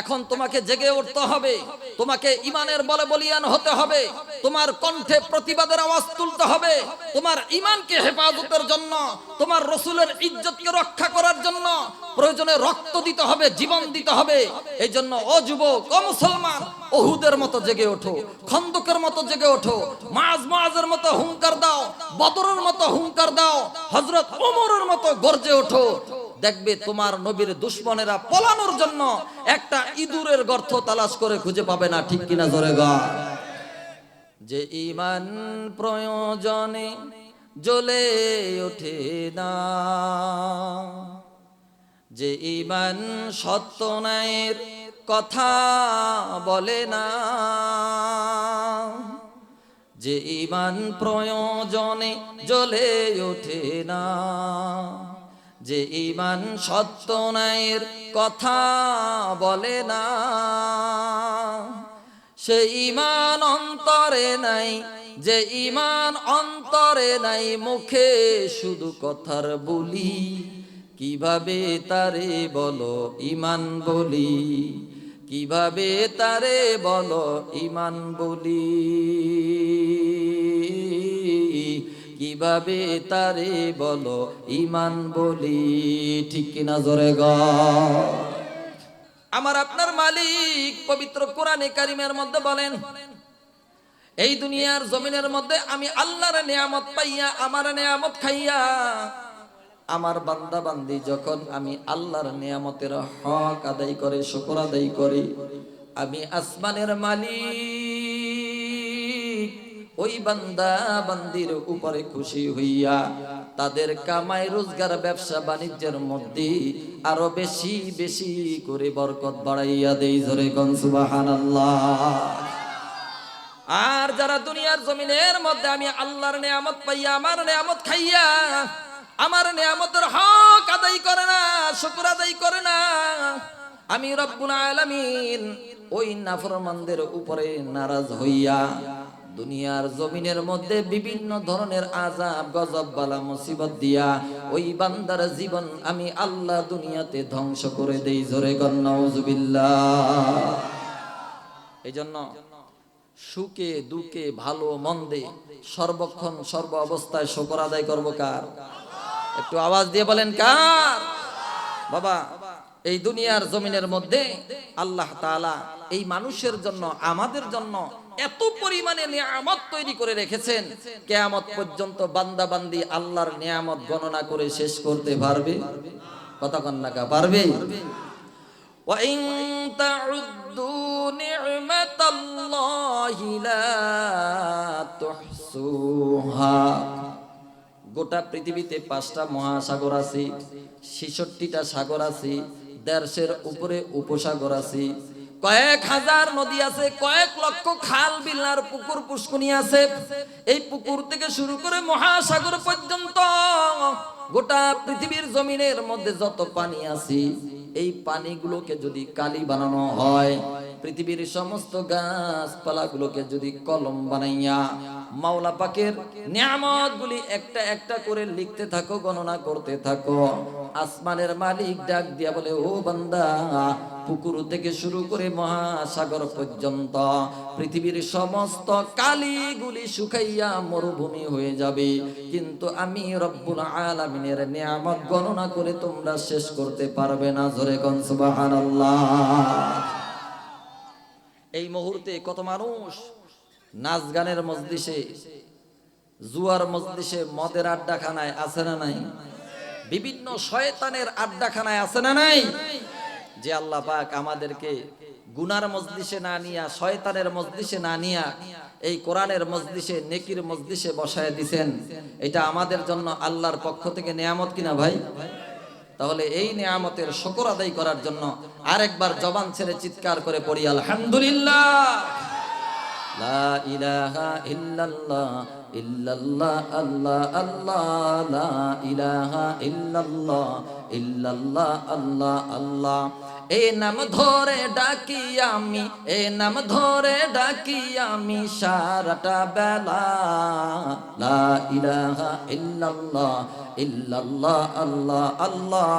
এখন তোমাকে জেগে উঠতে হবে। তোমাকে ইমানের বলে বলিয়ান হতে হবে। তোমার কণ্ঠে প্রতিবাদের আওয়াজ তুলতে হবে। তোমার ইমানকে হেফাজতের জন্য, তোমার রসুলের ইজ্জতকে রক্ষা করার জন্য প্রয়োজনে রক্ত দিতে হবে, জীবন দিতে হবে। এই জন্য ও যুবক, ও মুসলমান, ওহুদের মতো জেগে ওঠো, খন্দকের মতো জেগে ওঠো মাজ মাজের মতো হুঙ্কার দাও, বদরের মতো হুঙ্কার দাও হজরত ওমরের মতো গর্জে ওঠো। দেখবে তোমার নবীর দুশ্মনেরা পলানোর জন্য একটা ইঁদুরের গর্ত তালাশ করে খুঁজে পাবে না, ঠিক কিনা জোরে গা? যে ইমান প্রয়োজনে জ্বলে ওঠে না, যে ইমান সত্য ন্যায়ের কথা বলে না, যে ইমান প্রয়োজনে জ্বলে ওঠে না। যে ইমান সত্য ন্যায়ের কথা বলে না। সে ইমান অন্তরে নাই, যে ইমান অন্তরে নাই, মুখে শুধু কথার বলি। কীভাবে তারে বলো ইমান বলি? কীভাবে তারে বলো ইমান বলি? কীভাবে তারে বলো? ইমান বলি, ঠিক কিনা জোরে গা। আমার আপনার মালিক পবিত্র কোরআনে কারিমের মধ্যে বলেন, এই দুনিয়ার জমিনের মধ্যে আমি আল্লাহর নিয়ামত পাইয়া, আমার নিয়ামত খাইয়া, আমার বান্দা বান্দি যখন আমি আল্লাহর নিয়ামতের হক আদায় করে, শুকর আদায় করি, আমি আসমানের মালিক। ওই বান্দা বান্দির উপরে খুশি হইয়া তাদের কামাই রোজগার ব্যবসা বাণিজ্যের মধ্যে আরও বেশি বেশি করে বরকত বাড়াইয়া দেই ধরে কন সুবহানাল্লাহ। আর যারা দুনিয়ার জমিনের মধ্যে আমি আল্লাহর নিয়ামত পাইয়া, আমার নিয়ামত খাইয়া, আমার নিয়ামতের হক আদায় করে না, শুকর আদায় করে না, আমি রব্বুল আলামিন ওই নাফরমানদের উপরে নারাজ হইয়া দুনিয়ার জমিনের মধ্যে বিভিন্ন ধরনের আজাব গজব, বালা, মুসিবত দিয়া ওই বান্দার জীবন আমি আল্লাহ দুনিয়াতে ধ্বংস করে দেই জোরে গন্নাউজুবিল্লাহ এই জন্য সুখে, দুঃখে, ভালো, মন্দে, সর্বক্ষণ, সর্ব অবস্থায় শকর আদায় করব কার? একটু আওয়াজ দিয়ে বলেন কার? বাবা, এই দুনিয়ার জমিনের মধ্যে আল্লাহ তাআলা এই মানুষের জন্য আমাদের জন্য এত পরিমাণে নিয়ামত তৈরি করে রেখেছেন কেয়ামত পর্যন্ত বান্দা বান্দি আল্লাহর নিয়ামত গণনা করে শেষ করতে পারবে কথা কন্যাকা পারবে وإن تعدوا نعمة الله لا تحصوها গোটা পৃথিবীতে পাঁচটা মহাসাগর আছে ছেষট্টিটা সাগর আছে দেড়শের উপরে উপসাগর আছে কয়েক হাজার নদী আছে, কয়েক লক্ষ খাল বিলার পুকুর, পুষ্কুনি আছে। এই পুকুর থেকে শুরু করে মহাসাগর পর্যন্ত গোটা পৃথিবীর জমিনের মধ্যে যত পানি আছে, এই পানিগুলোকে যদি কালি বানানো হয় পৃথিবীর সমস্ত গাছপালাগুলোকে যদি কলম বানাইয়া মাওলা পাকের নিয়ামত গুলি একটা একটা করে লিখতে থাকো, গণনা করতে থাকো। আসমানের মালিক ডাক দিয়া বলে, ও বান্দা, পুকুর থেকে শুরু করে মহাসাগর পর্যন্ত পৃথিবীর সমস্ত কালিগুলি শুকাইয়া মরুভূমি হয়ে যাবে। কিন্তু আমি রব্বুল আলামিনের নিয়ামত গণনা করে তোমরা শেষ করতে পারবে না। জোরে কোন, সুবহানাল্লাহ। এই মুহূর্তে কত মানুষ নাচ গানের মজলিসে, জুয়ার মজলিসে মদের আড্ডাখানায় আছে না নাই? বিভিন্ন শয়তানের আড্ডাখানায় আছে না নাই? যে আল্লাহ পাক আমাদেরকে গুনার মজলিসে না নিয়া, শয়তানের মজলিসে না নিয়া এই কোরআনের মজলিসে, নেকির মজলিসে বসায় দিছেন। এটা আমাদের জন্য আল্লাহর পক্ষ থেকে নিয়ামত কিনা ভাই? তাহলে এই নিয়ামতের শকর আদায় করার জন্য আরেকবার জবান ছেড়ে চিৎকার করে পড়ি আলহামদুলিল্লাহ। ইল্লাল্লাহ, আল্লাহ আল্লাহ, লা ইলাহা ইল্লাল্লাহ ইল্লাল্লাহ, আল্লাহ আল্লাহ। এ নাম ধরে ডাকি আমি, এ নাম ধরে ডাকি আমি সারাটা বেলা। লা ইলাহা ইল্লাল্লাহ ইল্লাল্লাহ, আল্লাহ আল্লাহ,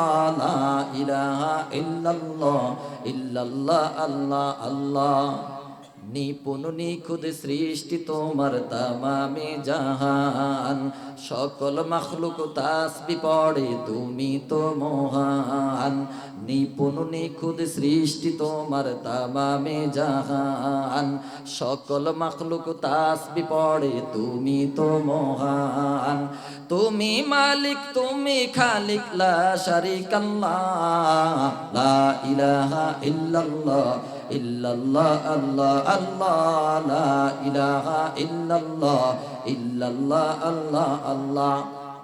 লা ইলাহা ইল্লাল্লাহ ইল্লাল্লাহ, আল্লাহ আল্লাহ। নিপুণ নিখুদ সৃষ্টি তোমার তামামে জাহান। সকল মখলুক তাসবি পড়ে তুমি তো মহান। নিপুণ নিখুদ সৃষ্টি তোমার তামামে জাহান। সকল মখলুক তাসবি পড়ে তুমি তো মহান। তুমি মালিক, তুমি খালিক, লা শারিকাল্লাহ, লা ইলাহা ইল্লাল্লাহ।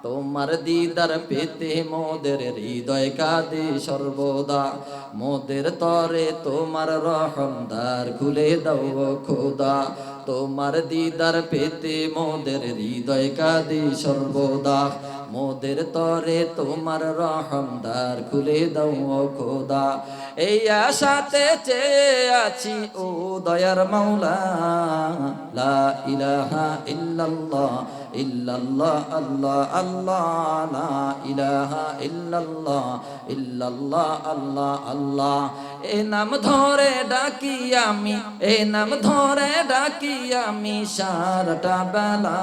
তোমার দিদার পেতে মোদের হৃদয় কাঁদে সর্বদা। মোদের তরে তোমার রহমদার খুলে দাও খোদা। তোমার দিদার পেতে মোদের হৃদয় কাঁদে সর্বদা। মোদের তরে তোমার রহমদার খুলে দাও খোদা। এই আশাতে চেয়ে আছি, ও দয়ার মাওলা। লা ইলাহা ইল্লাল্লাহ ইল্লাল্লাহ, আল্লাহ আল্লাহ, লা ইলাহা ইল্লাল্লাহ ইল্লাল্লাহ, আল্লাহ আল্লাহ। এ নাম ধরে ডাকি আমি এ নাম ধরে ডাকি আমি সারাটা বেলা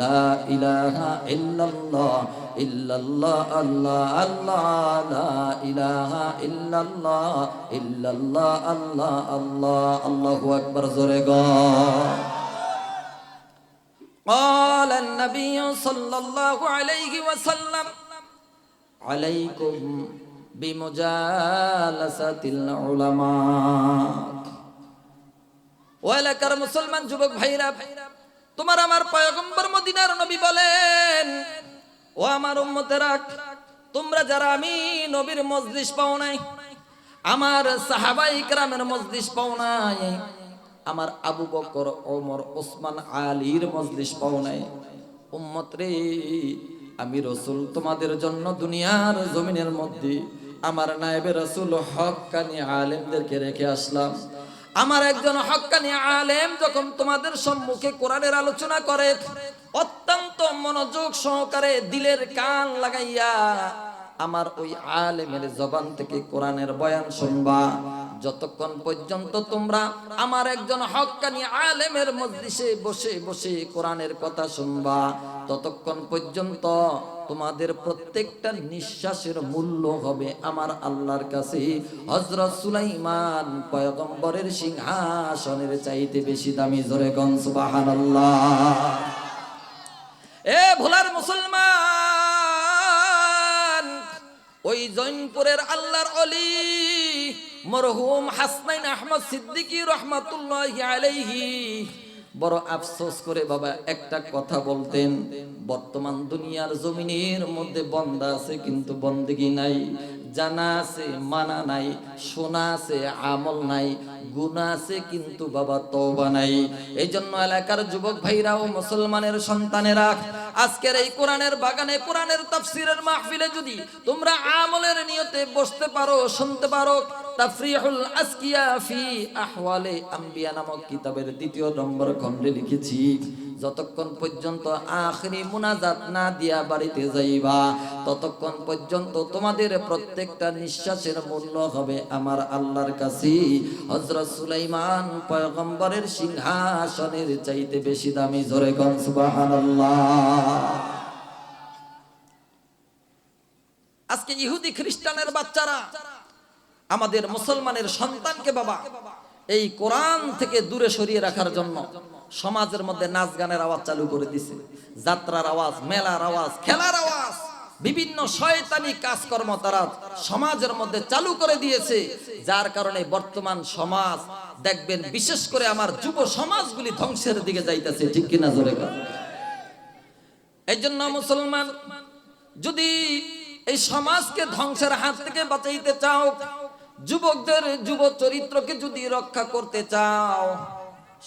লা ইলাহা ইল্লাল্লাহ ইল্লাল্লাহ আল্লাহ আল্লাহ লা ইলাহা ইল্লাল্লাহ ইল্লাল্লাহ আল্লাহ আল্লাহ আল্লাহু আকবার জোরে গো قال النبي صلى الله عليه وسلم عليكم বিমুজালাসাতিল উলামা। ও এলাকার মুসলমান যুবক ভাইরা, তোমার আমার পয়গম্বর মদিনার নবী বলেন, ও আমার উম্মতেরা, তোমরা যারা আমি নবীর মজলিস পাও নাই, আমার সাহাবাই کرامের মজলিস পাও নাই, আমার আবু বকর, ওমর, ওসমান, আলীর মজলিস পাও নাই, উম্মত রে, আমি রসুল তোমাদের জন্য দুনিয়ার জমিনের মধ্যে আমার নায়েবে রসুল হকানি আলেমদেরকে রেখে আসলাম। আমার একজন হকানি আলেম যখন তোমাদের সম্মুখে কোরআনের আলোচনা করে, অত্যন্ত মনোযোগ সহকারে দিলের কান লাগাইয়া আমার ওই আলেমের জবান থেকে কোরআনের বয়ান শুনবা। যতক্ষণ পর্যন্ত তোমরা আমার একজন হক্কানি আলেমের মজলিসে বসে বসে কোরআনের কথা শুনবা, ততক্ষণ পর্যন্ত তোমাদের প্রত্যেকটা নিঃশ্বাসের মূল্য হবে আমার আল্লাহর কাছে। হজরত সুলাইমান পয়গম্বরের সিংহাসনের চাইতে বেশি দামি জোরে গন সুবহানাল্লাহ। এ ভোলার মুসলমান! ওই জৈনপুরের আল্লাহর অলি মরহুম হাসনাইন আহমদ সিদ্দিকি রহমাতুল্লাহ আলাইহি। বড় আফসোস করে বাবা, একটা কথা বলতেন, বর্তমান দুনিয়ার জমিনের মধ্যে বন্দা আছে, কিন্তু বন্দেগি নাই। জানা আছে, মানা নাই, শোনা আছে, আমল নাই গুণা আছে, কিন্তু বাবা তওবা নাই। এই জন্য এলাকার যুবক ভাইরা ও মুসলমানের সন্তানেরা, আজকের এই কোরআনের বাগানে, কোরআনের তাফসিরের মাহফিলে যদি তোমরা আমলের নিয়তে বসতে পারো, শুনতে পারো, তাফরিহুল আসকিয়া ফি আহওয়ালে আম্বিয়া নামক কিতাবের দ্বিতীয় নম্বর খণ্ডে লিখেছি। যতক্ষণ পর্যন্ত আখরি মুনাজাত না দিয়া বাড়িতে যাইবা, ততক্ষণ পর্যন্ত তোমাদের প্রত্যেকটা নিঃশ্বাসের মূল্য হবে আমার আল্লাহর কাছে। হযরত সুলাইমান পয়গম্বরের সিংহাসনের চাইতে বেশি দামি জোরে সুবহানাল্লাহ। আজকে ইহুদি খ্রিস্টানের বাচ্চারা, আমাদের মুসলমানের সন্তানকে বাবা, এই কোরআন থেকে দূরে সরিয়ে রাখার জন্য সমাজের মধ্যে নাচ গানের আওয়াজ চালু করে দিছে। যাত্রার আওয়াজ, মেলার আওয়াজ, খেলার আওয়াজ, বিভিন্ন শয়তানি কাজকর্ম তারা সমাজের মধ্যে চালু করে দিয়েছে, যার কারণে বর্তমান সমাজ, দেখবেন বিশেষ করে আমার যুব সমাজগুলি ধ্বংসের দিকে যাইতেছে, ঠিক কিনা জোরে এই জন্য মুসলমান, যদি এই সমাজকে ধ্বংসের হাত থেকে বাঁচাইতে চাও, যুবকদের, যুব চরিত্রকে যদি রক্ষা করতে চাও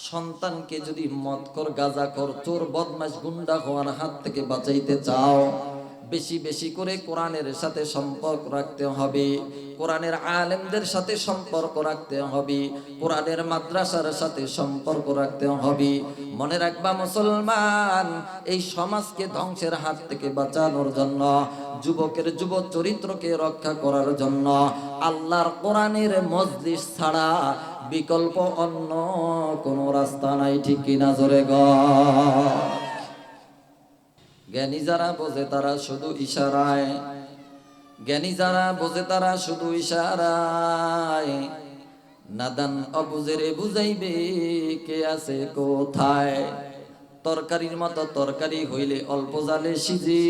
সন্তানকে যদি মদকর গাজাকর চোর বদমাস গুন্ডা হওয়ার হাত থেকে বাঁচাইতে চাও বেশি বেশি করে কোরআনের সাথে সম্পর্ক রাখতে হবে। কোরআনের আলেমদের সাথে সম্পর্ক রাখতে হবে। কোরআনের মাদ্রাসার সাথে সম্পর্ক রাখতে হবে। মনে রাখবা মুসলমান, এই সমাজকে ধ্বংসের হাত থেকে বাঁচানোর জন্য, যুবকের যুব চরিত্রকে রক্ষা করার জন্য, আল্লাহর কোরআনের মজলিস ছাড়া বিকল্প অন্য কোনো রাস্তা নাই, ঠিক কিনা জোরে গ? জ্ঞানী যারা বোঝে তারা শুধু ইশারায়। জ্ঞানী যারা বোঝে তারা শুধু ইশারায়। নাদান অবুজেরে বুঝাইবে কে আছে কোথায়। তরকারির মতো তরকারি হইলে অল্প জালে সিজে।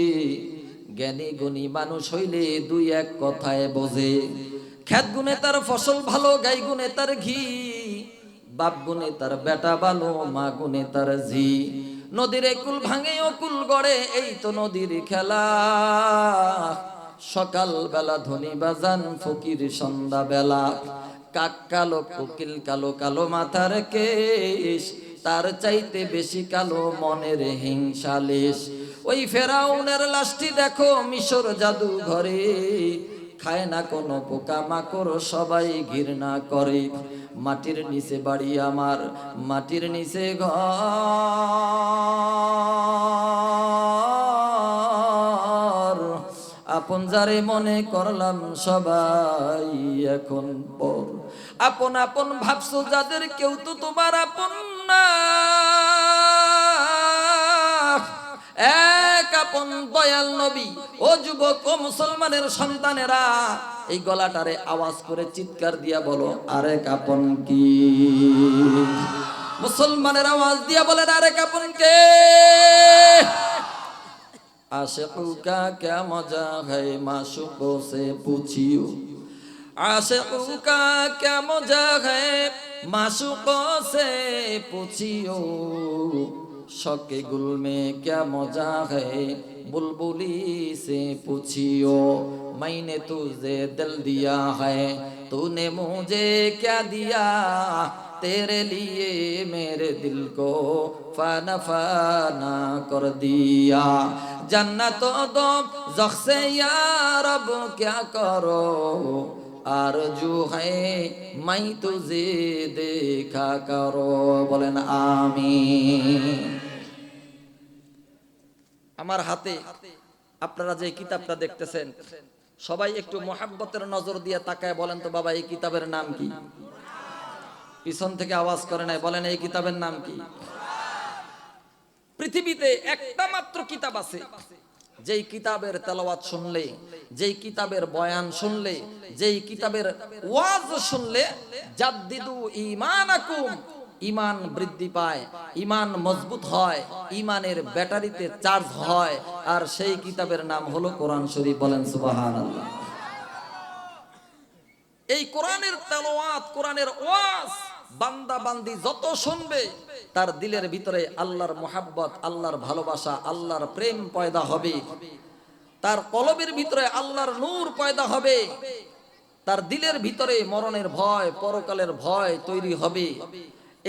জ্ঞানী গুণী মানুষ হইলে দুই এক কথায় বোঝে। খ্যাত গুণে তার ফসল ভালো, গাই গুণে তার ঘি। বাপ গুণে তার বেটা ভালো, মা গুণে তার ঝি। নদীর কুল ভাঙে কুল গড়ে, এই তো নদীর খেলা। সকাল বেলা ধনী বাজান, ফকির সন্ধ্যা বেলা কাক কালো কোকিল, কালো কালো মাথার কেশ, তার চাইতে বেশি কালো মনের হিংসালেশ ওই ফেরাউনের লাশটি দেখো মিশর জাদু ঘরে, খায় না কোনো পোকা মাকড় সবাই ঘৃণা করে। মাটির নিচে বাড়ি আমার, মাটির নিচে ঘর। আপন যারে মনে করলাম সবাই এখন পর আপন আপন ভাবছ যাদের কেউ তো তোমার আপন না। এক আপন দয়াল নবী, ও যুবক ও মুসলমানের সন্তানেরা এই গলাটারে আওয়াজ করে চিৎকার দিয়া বলো, আরে কাপন কি? মুসলমানের আওয়াজ দিয়া বলেন, আরে কাপন কে? আশেকু কা ক্যা মজা হ্যায় মাসুক সে পুছিও। আশেকু কা ক্যা মজা হ্যায় মাসুক সে পুছিও। শকে গুলমে ক্যা মজা হ্যায় बुलबुली से पूछियो मैंने तुझे दिल दिया है तूने मुझे क्या दिया तेरे लिए मेरे दिल को फाना फाना कर दिया जन्नत दो जख्से या रब क्या करो आरजू है मैं तुझे देखा करो বলেন আমিন আমার হাতে আপনারা যে কিতাবটা দেখতেছেন, সবাই একটু মোহাব্বতের নজর দিয়ে তাকায় বলেন তো, বাবা, এই কিতাবের নাম কি? পিছন থেকে আওয়াজ করে নাই বলেন, এই কিতাবের নাম কি? পৃথিবীতে একটা মাত্র কিতাব আছে, যেই কিতাবের তেলাওয়াত শুনলে, যেই কিতাবের বয়ান শুনলে, যেই কিতাবের ওয়াজ শুনলে, জাদ্দিদু ঈমানাকুম ইমান বৃদ্ধি পায়, ইমান মজবুত হয়, ইমানের ব্যাটারিতে চার্জ হয়, আর সেই কিতাবের নাম হলো কোরআন শরীফ, বলেন সুবহানাল্লাহ। এই কোরআনের তেলাওয়াত, কোরআনের ওয়াজ, বান্দা বান্দি যত শুনবে, তার দিলের ভিতরে আল্লাহর মোহাব্বত, আল্লাহর ভালোবাসা, আল্লাহর প্রেম পয়দা হবে। তার কলবের ভিতরে আল্লাহর নূর পয়দা হবে। তার দিলের ভিতরে মরণের ভয়, পরকালের ভয় তৈরি হবে।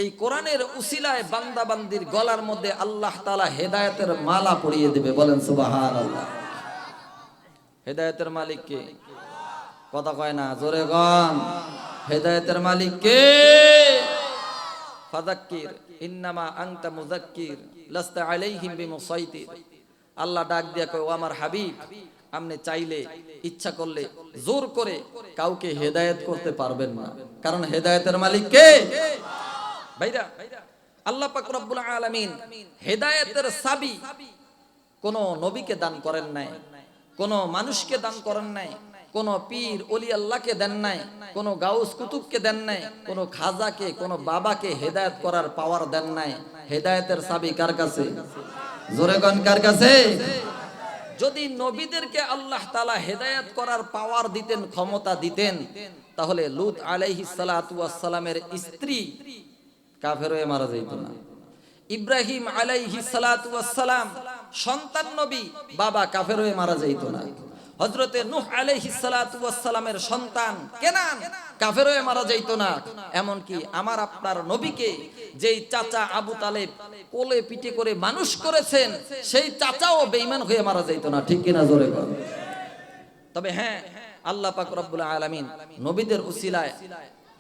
এই কোরআনের উসিলায় বান্দা বান্দির গলার মধ্যে আল্লাহ তালা হেদায়েতের মালা পরিয়ে দেবে, বলেন সুবাহান আল্লাহ হেদায়েতের মালিক কে? কথা কয় না, জোরে গন হেদায়েতের মালিক কে? ফাযাক্কির, ইন্নামা আনতা মুযাক্কির, লাস্তা আলাইহিম বিমুসাইতির। আল্লাহ ডাক দিয়া কয়, ও আমার হাবিব, আপনি চাইলে, ইচ্ছা করলে, জোর করে কাউকে হেদায়েত করতে পারবেন না। কারণ হেদায়েতের মালিক কে? ভাইরা, আল্লাহ পাক রব্বুল আলামিন হেদায়েতের চাবি কোন নবীকে দান করেন নাই, কোন মানুষকে দান করেন নাই, কোন পীর অলি আল্লাহকে দেন নাই, কোন গাউস কুতুবকে দেন নাই, কোন খাজাকে, কোন বাবাকে হেদায়েত করার পাওয়ার দেন নাই। হেদায়েতের চাবি কার কাছে? জোরে গন কার কাছে? যদি নবীদেরকে আল্লাহ তালা হেদায়েত করার পাওয়ার দিতেন, ক্ষমতা দিতেন, তাহলে লুত আলাইহিস সালাতু ওয়াস সালামের স্ত্রী কাফের হয়ে মারা যাইত না। ইব্রাহিম আলাইহি সালাম সন্তান নবী, বাবা কাফের হয়ে মারা যাইত না। হজরতে নূহ ওয়াস সালামের সন্তান কেনান কাফের হয়ে মারা যাইতো না। এমনকি আমার আপনার নবীকে যেই চাচা আবু তালেব কোলে পিঠে করে মানুষ করেছেন, সেই চাচাও বেঈমান হয়ে মারা যাইত না। ঠিক কিনা জোরে কর তবে হ্যাঁ আল্লাহ পাক রব্বুল আলামিন নবীদের উসিলায়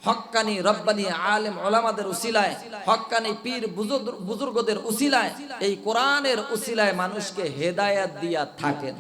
হক্কানি রব্বানি আলেম ওলামাদের উসিলায় হক্কানি পীর বুজুর্গ- বুজুর্গদের উসিলায়, এই কোরআনের উসিলায় মানুষকে হেদায়াত দিয়া থাকেন।